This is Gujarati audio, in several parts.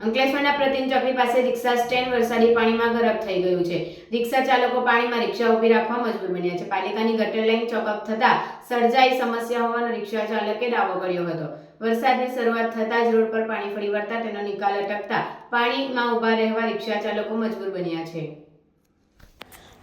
અંકલેશ્વરના પ્રતિન ચોકડી પાસે રિક્ષા સ્ટેન્ડ વરસાદી પાણીમાં ગરક થઈ ગયું છે. રિક્ષા ચાલકો પાણીમાં રિક્ષા ઊભી રાખવા મજબૂર બન્યા છે. પાલિકાની ગટર લાઈન ચોકઅપ થતા સર્જાઈ સમસ્યા હોવાનો રિક્ષા ચાલકે દાવો કર્યો હતો. વરસાદની શરૂઆત થતાં જ રોડ પર પાણી ફરી વળતા તેનો નિકાલ અટકતા પાણીમાં ઊભા રહેવા રિક્ષા ચાલકો મજબૂર બન્યા છે.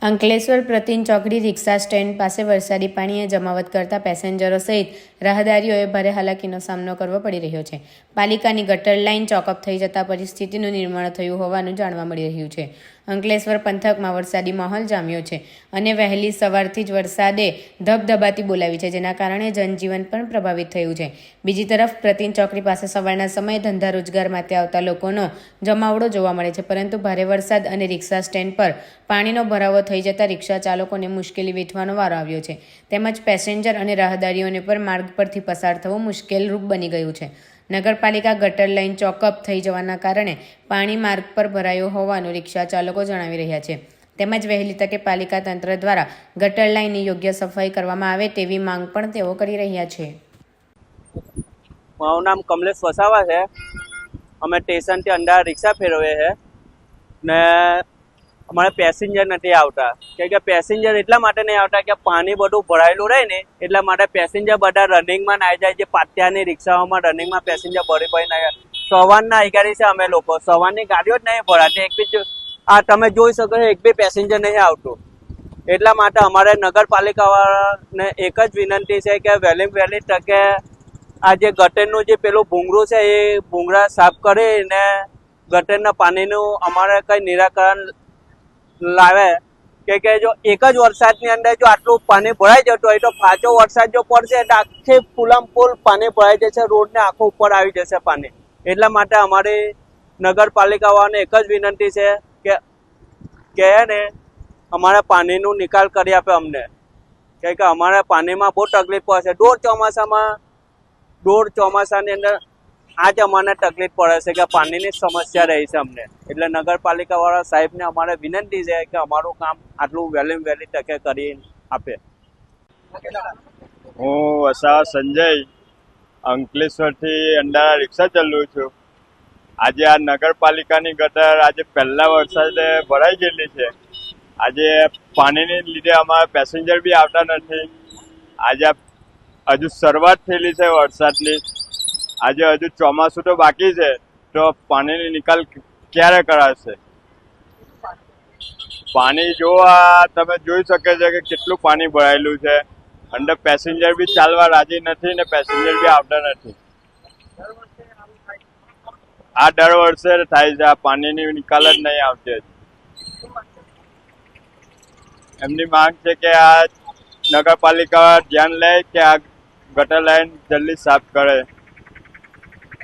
અંકલેશ્વર પ્રતિન ચોકડી રિક્ષા સ્ટેન્ડ પાસે વરસાદી પાણીએ જમાવટ કરતા પેસેન્જરો સહિત રાહદારીઓએ ભારે હાલાકીનો સામનો કરવો પડી રહ્યો છે. પાલિકાની ગટર લાઇન ચોકઅપ થઈ જતા પરિસ્થિતિનું નિર્માણ થયું હોવાનું જાણવા મળી રહ્યું છે. અંકલેશ્વર પંથકમાં વરસાદી માહોલ જામ્યો છે અને વહેલી સવારથી જ વરસાદે ધબધબાતી બોલાવી છે, જેના કારણે જનજીવન પણ પ્રભાવિત થયું છે. બીજી તરફ, પ્રતિન ચોકડી પાસે સવારના સમયે ધંધા રોજગાર માટે આવતા લોકોનો જમાવડો જોવા મળે છે, પરંતુ ભારે વરસાદ અને રિક્ષા સ્ટેન્ડ પર પાણીનો ભરાવો થઈ જતા રિક્ષા ચાલકોને મુશ્કેલી વેઠવાનો વારો આવ્યો છે. તેમજ પેસેન્જર અને રાહદારીઓને પણ માર્ગ પરથી પસાર થવું મુશ્કેલરૂપ બની ગયું છે. નગરપાલિકા ગટર લાઇન ચોકઅપ થઈ જવાના કારણે પાણી માર્ગ પર ભરાયું હોવાનું રિક્ષા ચાલકો જણાવી રહ્યા છે. તેમજ વહેલી તકે પાલિકા તંત્ર દ્વારા ગટર લાઇનની યોગ્ય સફાઈ કરવામાં આવે તેવી માંગ પણ તેઓ કરી રહ્યા છે. મારું નામ કમલેશ વસાવા છે. અમે સ્ટેશનથી અંડા રિક્ષા ફેરવીએ છે ને અમારે પેસેન્જર નથી આવતા. કેમ કે પેસેન્જર એટલા માટે નહીં આવતા કે પાણી બધું ભરાયેલું રહે ને, એટલા માટે પેસેન્જર બધા રનિંગમાં ના જાય જે પાત્યાની રિક્ષાઓમાં રનિંગમાં પેસેન્જર ભરી ભરી ના સવારના અધિકારી છે અમે લોકો. સવારની ગાડીઓ જ નહીં ભરાતી. એક બી આ તમે જોઈ શકો છો, એક બી પેસેન્જર નહીં આવતું. એટલા માટે અમારે નગરપાલિકાવાળાને એક જ વિનંતી છે કે વહેલી વહેલી તકે આ જે ગટરનું જે પેલું ભૂંગળું છે એ ભૂંગળા સાફ કરીને ગટરના પાણીનું અમારે કંઈ નિરાકરણ લાવે કે કે જો એક જ વરસાદની અંદર જો આટલું પાણી ભરાઈ જતું હોય તો પાછો વરસાદ જો પડશે એટલે આખી ફૂલમ ફૂલ પાણી ભરાઈ જશે, રોડને આખો ઉપર આવી જશે પાણી. એટલા માટે અમારી નગરપાલિકાવાળાને એક જ વિનંતી છે કે કે ને અમારા પાણીનું નિકાલ કરી આપે અમને. કે અમારે પાણીમાં બહુ તકલીફ પડશે. દોઢ ચોમાસામાં, દોઢ ચોમાસાની અંદર આ જ અમને તકલીફ પડે છે કે પાણીની સમસ્યા રહી છે અમને. એટલે નગરપાલિકાવાળા સાહેબને અમારે વિનંતી છે કે અમારું કામ આટલું વહેલી વહેલી તકે કરી આપે. હું વસાવા સંજય, અંકલેશ્વરથી અંડારા રિક્ષા ચલું છું. આજે આ નગરપાલિકાની ગટર આજે પહેલા વરસાદે ભરાઈ ગયેલી છે. આજે પાણીને લીધે અમારા પેસેન્જર બી આવતા નથી. આજે હજુ શરૂઆત થયેલી છે વરસાદની. આજે હજુ ચોમાસું તો બાકી છે, તો પાણીની નિકાલ ક્યારે કરાશે? પાણી જો તમે જોઈ શકે છે કે કેટલું પાણી ભરાયેલું છે અંદર પેસેન્જર બી ચાલવા રાજી નથી ને પેસેન્જર બી આવતા નથી. આ દર વર્ષે થાય છે, આ પાણીની નિકાલ જ નહીં આવતી. એમની માંગ છે કે આ નગરપાલિકા ધ્યાન લે કે આ ગટર લાઈન જલ્દી સાફ કરે.